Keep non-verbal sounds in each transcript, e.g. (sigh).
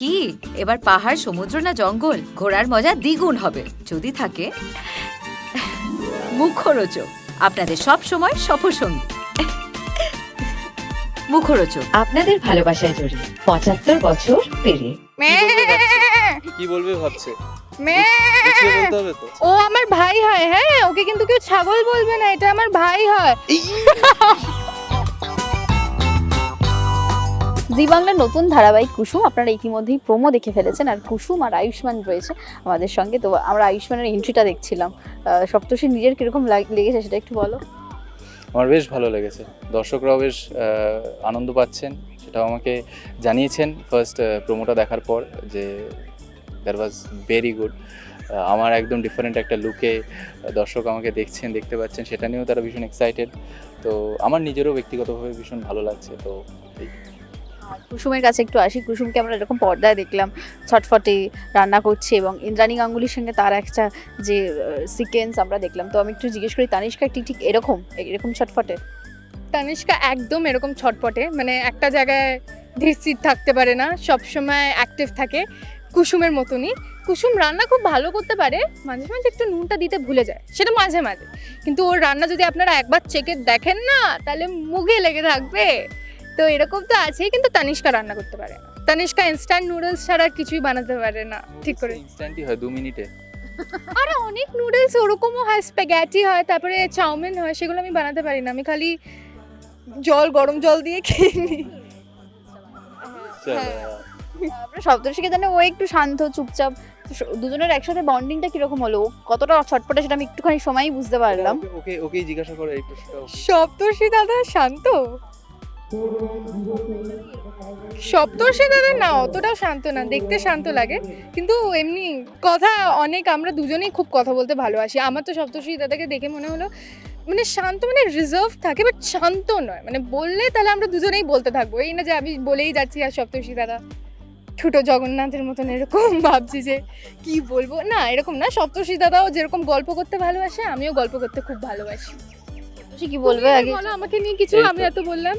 কি? এবার পাহাড় সমুদ্র না জঙ্গল? ঘোরার মজা দ্বিগুণ হবে। যদি থাকে মুখরোচক। আপনাদের সব সময় সফরসঙ্গী মুখরোচক। আপনাদের ভালোবাসায় জড়িয়ে পঁচাত্তর বছর পেরিয়ে। কি বলবে ভাবছে? ও আমার ভাই হয় হ্যাঁ ওকে কিন্তু কেউ ছাগল বলবে না এটা আমার ভাই হয়। জি বাংলার নতুন ধারাবাহিক কুসুম, আপনারা ইতিমধ্যেই প্রোমো দেখে ফেলেছেন, আর কুসুম আর আয়ুষ্মান রয়েছে আমাদের সঙ্গে। তো আমরা আয়ুষ্মানের এন্ট্রিটা দেখছিলাম। সপ্তর্ষি নিজের কীরকম লাগ- লেগেছে সেটা একটু বলো। আমার বেশ ভালো লেগেছে। দর্শকরাও বেশ আনন্দ পাচ্ছেন। সেটাও আমাকে জানিয়েছেন ফার্স্ট প্রোমোটা দেখার পর যে দ্যাট ওয়াজ ভেরি গুড আমার একদম ডিফারেন্ট একটা লুকে দর্শক আমাকে দেখছেন, দেখতে পাচ্ছেন, সেটা নিয়েও তারা ভীষণ এক্সাইটেড তো আমার নিজেরও ব্যক্তিগতভাবে ভীষণ ভালো লাগছে। তো কুসুমের কাছে একটু আসি। কুসুমকে আমরা এরকম পর্দায় দেখলাম, ছটফটে রান্না করছে এবং ইন্দ্রাণী গাঙ্গুলির সঙ্গে তার একটা যে সিকোয়েন্স আমরা দেখলাম। তো আমি একটু জিজ্ঞেস করি, তানিষ্কা ঠিক ঠিক এরকম? এরকম ছটফটে? তানিষ্কা একদম এরকম ছটপটে মানে একটা জায়গায় ধীরস্থির থাকতে পারে না সব সময় অ্যাক্টিভ থাকে কুসুমের মতনই। কুসুম রান্না খুব ভালো করতে পারে, মাঝে মাঝে একটু নুনটা দিতে ভুলে যায়, সেটা মাঝে মাঝে। কিন্তু ওর রান্না যদি আপনারা একবার চেকে দেখেন না, তাহলে মুখে লেগে থাকবে। তো এরকম তো আছেই কিন্তু তানিষ্কা রান্না করতে পারে না। তানিষ্কা ইনস্ট্যান্ট নুডলস ছাড়া কিছুই বানাতে পারে না ঠিক করে। ইনস্ট্যান্টই হয় দু মিনিটে। (laughs) আরে অনেক নুডলস ওরকমও হয় স্প্যাগেটি হয় তারপরে চাউমিন হয় সেগুলো আমি বানাতে পারি না। আমি খালি জল গরম জল দিয়ে খেয়ে নিই। হ্যাঁ। আমরা সপ্তর্ষিকে জানে ও একটু শান্ত চুপচাপ। দুজনের একসাথে বন্ডিংটা কীরকম হলো? কতটা ছটপটে সেটা আমি একটুখানি সময়ই বুঝতে পারলাম। ওকে- ওকে ওকেই জিজ্ঞাসা করো এই প্রশ্নটা সপ্তর্ষি দাদা শান্ত? সপ্তর্ষি দাদা না অতটাও শান্ত না দেখতে শান্ত লাগে। কিন্তু এমনি কথা অনেক আমরা দুজনেই খুব কথা বলতে ভালোবাসি। আমার তো সপ্তর্ষি দাদাকে দেখে মনে হলো মানে শান্ত মানে রিজার্ভ থাকে বাট শান্ত নয়। মানে বললে তাহলে আমরা দুজনেই বলতে থাকব। এই না যে আমি বলেই যাচ্ছি আর সপ্তর্ষি দাদা ছোটো জগন্নাথের মতন এরকম (laughs) ভাবছি যে কি বলব? না এরকম না সপ্তর্ষি দাদাও যেরকম গল্প করতে ভালোবাসে আমিও গল্প করতে খুব ভালোবাসি। সে কি বলবে আগে? বলো আমাকে নিয়ে কিছু আমি এত বললাম।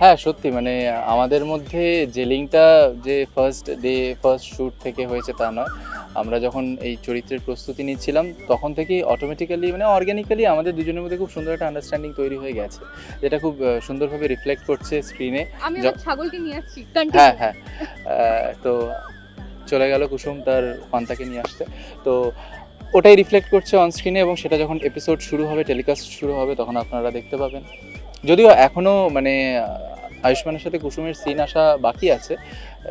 হ্যাঁ সত্যি মানে আমাদের মধ্যে যে লিঙ্কটা যে ফার্স্ট ডে ফার্স্ট শ্যুট থেকে হয়েছে তা নয়। আমরা যখন এই চরিত্রের প্রস্তুতি নিচ্ছিলাম তখন থেকেই অটোমেটিক্যালি মানে অর্গ্যানিক্যালি আমাদের দুজনের মধ্যে খুব সুন্দর একটা আন্ডারস্ট্যান্ডিং তৈরি হয়ে গেছে যেটা খুব সুন্দরভাবে রিফ্লেক্ট করছে স্ক্রিনে আমি ছাগলকে নিয়ে আসছি হ্যাঁ হ্যাঁ তো চলে গেল কুসুম তার পান্তাকে নিয়ে আসতে। তো ওটাই রিফ্লেক্ট করছে অন স্ক্রিনে এবং সেটা যখন এপিসোড শুরু হবে টেলিকাস্ট শুরু হবে তখন আপনারা দেখতে পাবেন। যদিও এখনও মানে আয়ুষ্মানের সাথে কুসুমের সিন আসা বাকি আছে,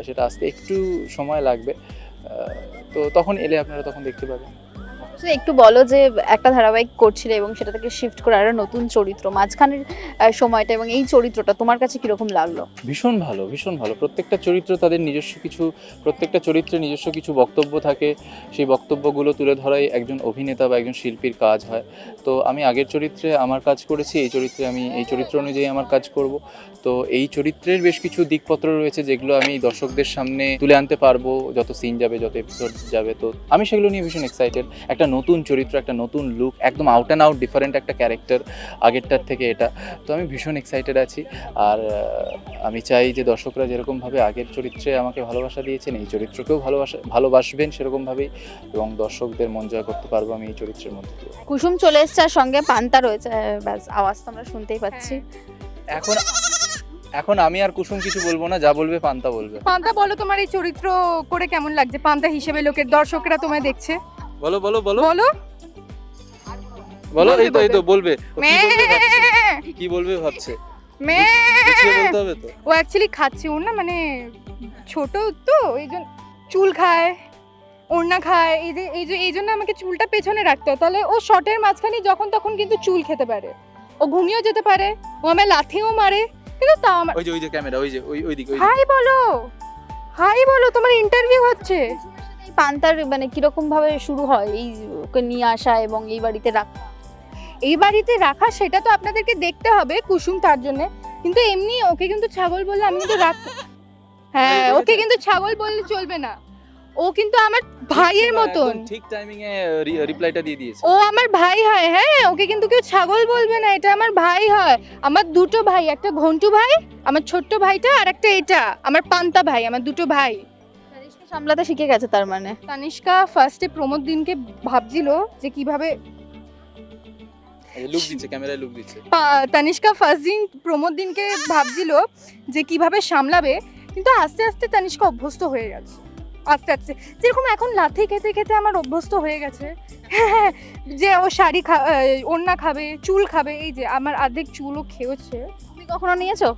সেটা আসতে একটু সময় লাগবে তো তখন এলে আপনারা তখন দেখতে পাবেন। শুধু একটু বলো যে একটা ধারাবাহিক করছিলে এবং সেটা থেকে শিফট করে আরও নতুন চরিত্র, মাঝখানের সময়টা এবং এই চরিত্রটা তোমার কাছে কীরকম লাগল? ভীষণ ভালো ভীষণ ভালো। প্রত্যেকটা চরিত্র তাদের নিজস্ব কিছু, প্রত্যেকটা চরিত্রে নিজস্ব কিছু বক্তব্য থাকে। সেই বক্তব্যগুলো তুলে ধরাই একজন অভিনেতা বা একজন শিল্পীর কাজ হয়। তো আমি আগের চরিত্রে আমার কাজ করেছি, এই চরিত্রে আমি, এই চরিত্র অনুযায়ী আমার কাজ করব। তো এই চরিত্রের বেশ কিছু দিকপত্র রয়েছে যেগুলো আমি দর্শকদের সামনে তুলে আনতে পারব। যত সিন যাবে, যত এপিসোড যাবে। তো আমি সেগুলো নিয়ে ভীষণ এক্সাইটেড একটা নতুন চরিত্র একটা নতুন লুক একদম আউট অ্যান্ড আউট ডিফারেন্ট একটা ক্যারেক্টার আগেরটার থেকে এটা। তো আমি ভীষণ এক্সাইটেড আছি। আর আমি চাই যে দর্শকরা যেরকমভাবে আগের চরিত্রে আমাকে ভালোবাসা দিয়েছেন এই চরিত্রকেও ভালোবাসা ভালোবাসবেন সেরকমভাবেই এবং দর্শকদের মন জয় করতে পারব আমি এই চরিত্রের মধ্যে দিয়ে। কুসুম চলে এসছে আর সঙ্গে পান্তা রয়েছে ব্যাস আওয়াজ তো আমরা শুনতেই পাচ্ছি। এখন এখন আমি আর কুসুম কিছু বলব না যা বলবে পান্তা বলবে। পান্তা বলো তোমার এই চরিত্র করে কেমন লাগছে? পান্তা হিসেবে লোকের দর্শকরা তোমায় দেখছে? বলো বলো বলো। বলো। বলো এই তো এই তো বলবে। কি বলবে ভাবছে? বলতে হবে তো। ও অ্যাকচুয়ালি খাচ্ছে ওর না মানে ছোট তো এই জন্য চুল খায় ওড়না খায় এই যে এই যে এই জন্য আমাকে চুলটা পেছনে রাখতে হয়। তাহলে ও শর্টের মাঝখানে যখন তখন কিন্তু চুল খেতে পারে। ও ঘুমিয়েও যেতে পারে ও আমায় লাথিও মারে কিন্তু তাও আমার ওই যে ওই যে ক্যামেরা ওই যে ওই ওই দিকে ওই হাই বলো হাই বলো তোমার ইন্টারভিউ হচ্ছে। পান্তার মানে কীরকম ভাবে শুরু হয় এই ওকে নিয়ে আসা এবং এই বাড়িতে রাখা? এই বাড়িতে রাখা সেটা তো আপনাদেরকে দেখতে হবে কুসুম তার জন্য। কিন্তু এমনি ওকে কিন্তু ছাগল বললে আমি কিন্তু রাখ। হ্যাঁ (laughs) ওকে কিন্তু ছাগল বললে চলবে না। ও কিন্তু আমার ভাইয়ের মতন। ঠিক টাইমিং এ রিপ্লাইটা দিয়ে দিয়েছে। ও আমার ভাই হয় হ্যাঁ ওকে কিন্তু কেউ ছাগল বলবে না এটা আমার ভাই হয়। আমার দুটো ভাই একটা ঘন্টু ভাই আমার ছোট্ট ভাইটা আর একটা এটা আমার পান্তা ভাই আমার দুটো ভাই। সামলাতে শিখে গেছে তার মানে। তানিষ্কা ফার্স্টে প্রমোদ দিনকে ভাবছিল যে কীভাবে লুক দিচ্ছে ক্যামেরায় লুক দিচ্ছে। তানিষ্কা ফার্স্ট দিন প্রমোদ দিনকে ভাবছিল যে কীভাবে সামলাবে কিন্তু আস্তে আস্তে তানিষ্কা অভ্যস্ত হয়ে গেছে। আস্তে আস্তে। যেরকম এখন লাথি খেতে খেতে আমার অভ্যস্ত হয়ে গেছে। (laughs) যে ও শাড়ি খা ওড়না খাবে চুল খাবে এই যে আমার অর্ধেক চুলও খেয়েছে। তুমি কখনো নিয়েছো?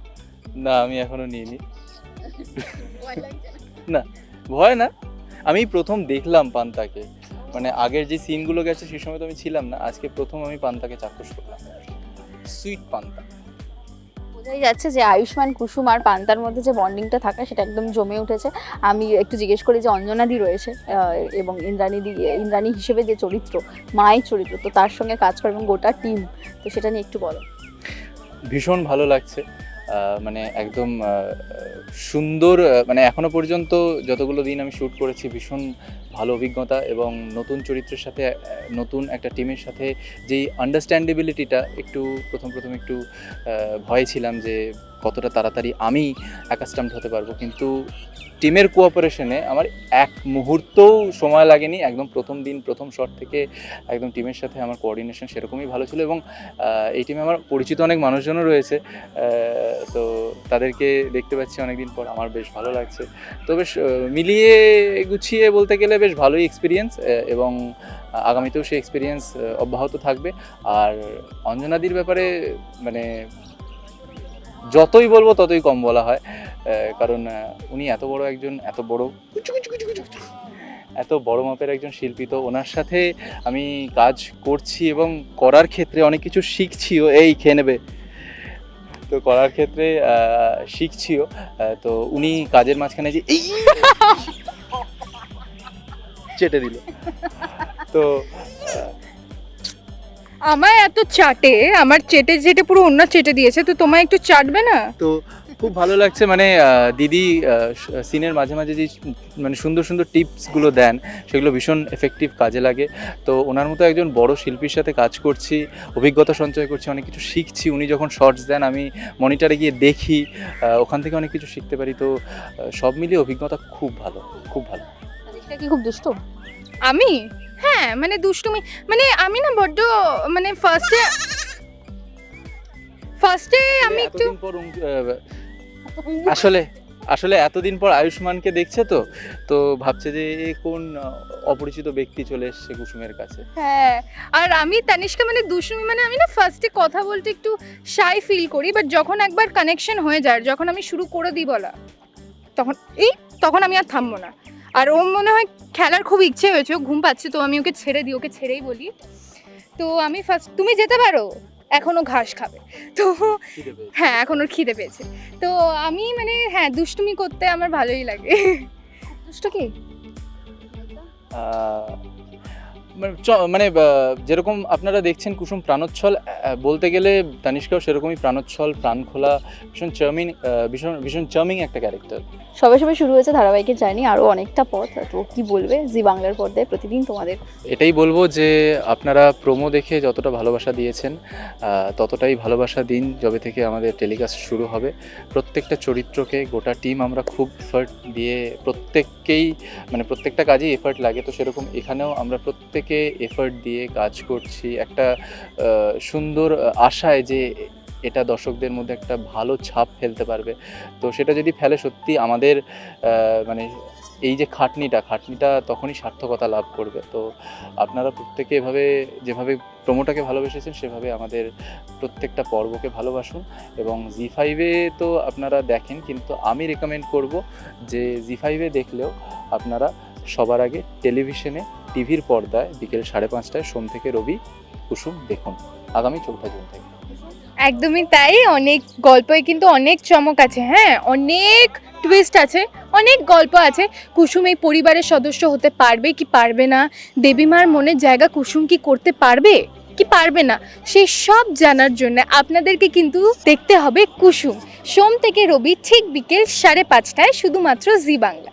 না আমি এখনও নিইনি। ভয় না? আমি প্রথম দেখলাম পান্তাকে। মানে আগের যে সিনগুলো গেছে সেই সময় তো আমি ছিলাম না। আজকে প্রথম আমি পান্তাকে চাক্ষুষ করলাম। সুইট পান্তা। বোঝাই যাচ্ছে যে আয়ুষ্মান কুসুম আর পান্তার মধ্যে যে বন্ডিংটা থাকা সেটা একদম জমে উঠেছে। আমি একটু জিজ্ঞেস করি যে অঞ্জনাদি রয়েছে এবং ইন্দ্রাণীদি ইন্দ্রাণী হিসেবে যে চরিত্র মায়ের চরিত্র তো তার সঙ্গে কাজ করে এবং গোটা টিম তো সেটা নিয়ে একটু বলো। ভীষণ ভালো লাগছে। মানে একদম সুন্দর মানে এখনও পর্যন্ত যতগুলো দিন আমি শ্যুট করেছি, ভীষণ ভালো অভিজ্ঞতা এবং নতুন চরিত্রের সাথে নতুন একটা টিমের সাথে যেই আন্ডারস্ট্যান্ডেবিলিটিটা একটু প্রথম প্রথম একটু ভয় ছিলাম যে কতটা তাড়াতাড়ি আমি অ্যাকাস্টামড হতে পারব। কিন্তু টিমের কোঅপারেশনে আমার এক মুহূর্তও সময় লাগেনি। একদম প্রথম দিন, প্রথম শট থেকে একদম টিমের সাথে আমার কোঅর্ডিনেশন সেরকমই ভালো ছিল এবং এই টিমে আমার পরিচিত অনেক মানুষজনও রয়েছে। তো তাদেরকে দেখতে পাচ্ছি অনেকদিন পর। আমার বেশ ভালো লাগছে। তো বেশ মিলিয়ে গুছিয়ে বলতে গেলে বেশ ভালোই এক্সপিরিয়েন্স এবং আগামীতেও সেই এক্সপিরিয়েন্স অব্যাহত থাকবে। আর অঞ্জনাদির ব্যাপারে মানে যতই বলব ততই কম বলা হয়। কারণ উনি এত বড় একজন, এত বড় এত বড় মাপের একজন শিল্পী, তো ওনার সাথে আমি কাজ করছি এবং করার ক্ষেত্রে অনেক কিছু শিখছিও, এই খেয়ে নেবে। তো করার ক্ষেত্রে শিখছিও তো উনি কাজের মাঝখানে যে এই (laughs) চেটে দিল। তো আমার এত চাটে? আমার চেটে চেটে পুরো অন্য চেটে দিয়েছে তো তোমায় একটু চাটবে না? তো খুব ভালো লাগছে মানে দিদি সিনের মাঝে মাঝে যে মানে সুন্দর সুন্দর টিপসগুলো দেন সেগুলো ভীষণ এফেক্টিভ কাজে লাগে। তো ওনার মতো একজন বড় শিল্পীর সাথে কাজ করছি অভিজ্ঞতা সঞ্চয় করছি অনেক কিছু শিখছি। উনি যখন শর্টস দেন আমি মনিটরে গিয়ে দেখি ওখান থেকে অনেক কিছু শিখতে পারি। তো সব মিলিয়ে অভিজ্ঞতা খুব ভালো খুব ভালো। কি খুব দুষ্ট? আমি? হ্যাঁ মানে দুষ্টুমি মানে আমি না বড্ড মানে ফার্স্টে ফার্স্টে আমি একটু আসলে আসলে এতদিন পর আয়ুষ্মানকে দেখছে তো তো ভাবছে যে কোন অপরিচিত ব্যক্তি চলে এসছে কুসুমের কাছে। হ্যাঁ আর আমি তানিষ্কা মানে দুষ্টুমি মানে আমি না ফার্স্টে কথা বলতে একটু শাই ফিল করি বাট যখন একবার কানেকশন হয়ে যায় যখন আমি শুরু করে দিই বলা তখন এই তখন আমি আর থামবো না। আর ওর মনে হয় খেলার খুব ইচ্ছে হয়েছে ও ঘুম পাচ্ছে তো আমি ওকে ছেড়ে দিই ওকে ছেড়েই বলি। তো আমি ফার্স্ট তুমি যেতে পারো এখনও ঘাস খাবে। তো হ্যাঁ এখন ওর খিদে পেয়েছে। তো আমি মানে হ্যাঁ দুষ্টুমি করতে আমার ভালোই লাগে। দুষ্ট কি? মানে মানে যেরকম আপনারা দেখছেন কুসুম প্রাণোচ্ছল বলতে গেলে তানিষ্কাও সেরকমই প্রাণোচ্ছল প্রাণ খোলা ভীষণ চার্মিং ভীষণ ভীষণ চার্মিং একটা ক্যারেক্টার সবে সবে শুরু হয়েছে ধারাবাহিকের জার্নি আরও অনেকটা পথ তো কি বলবে? জি বাংলার পর্দায় প্রতিদিন তোমাদের। এটাই বলব যে আপনারা প্রোমো দেখে যতটা ভালোবাসা দিয়েছেন ততটাই ভালোবাসা দিন যবে থেকে আমাদের টেলিকাস্ট শুরু হবে। প্রত্যেকটা চরিত্রকে গোটা টিম আমরা খুব এফার্ট দিয়ে প্রত্যেককেই মানে প্রত্যেকটা কাজেই এফার্ট লাগে তো সেরকম এখানেও আমরা প্রত্যেকে এফার্ট দিয়ে কাজ করছি। একটা সুন্দর আশায় যে এটা দর্শকদের মধ্যে একটা ভালো ছাপ ফেলতে পারবে। তো সেটা যদি ফেলে সত্যি আমাদের মানে এই যে খাটনিটা খাটনিটা তখনই সার্থকতা লাভ করবে। তো আপনারা প্রত্যেকে এভাবে, যেভাবে প্রোমোটাকে ভালোবেসেছেন, সেভাবে আমাদের প্রত্যেকটা পর্বকে ভালোবাসুন। এবং জি ফাইভে তো আপনারা দেখেন, কিন্তু আমি রেকমেন্ড করব যে জি ফাইভে দেখলেও আপনারা সবার আগে টেলিভিশনে টিভির পর্দায় বিকেল সাড়ে পাঁচটায় সোম থেকে রবি কুসুম দেখুন। আগামী চৌঠা জুন থেকে। একদমই তাই, অনেক গল্পে কিন্তু অনেক চমক আছে হ্যাঁ? অনেক টুইস্ট আছে, অনেক গল্প আছে। কুসুম এই পরিবারের সদস্য হতে পারবে কি পারবে না? দেবীমার মনের জায়গা কুসুম কি করতে পারবে কি পারবে না? সেই সব জানার জন্য আপনাদেরকে কিন্তু দেখতে হবে কুসুম। সোম থেকে রবি ঠিক বিকেল সাড়ে পাঁচটায় শুধুমাত্র জি বাংলা।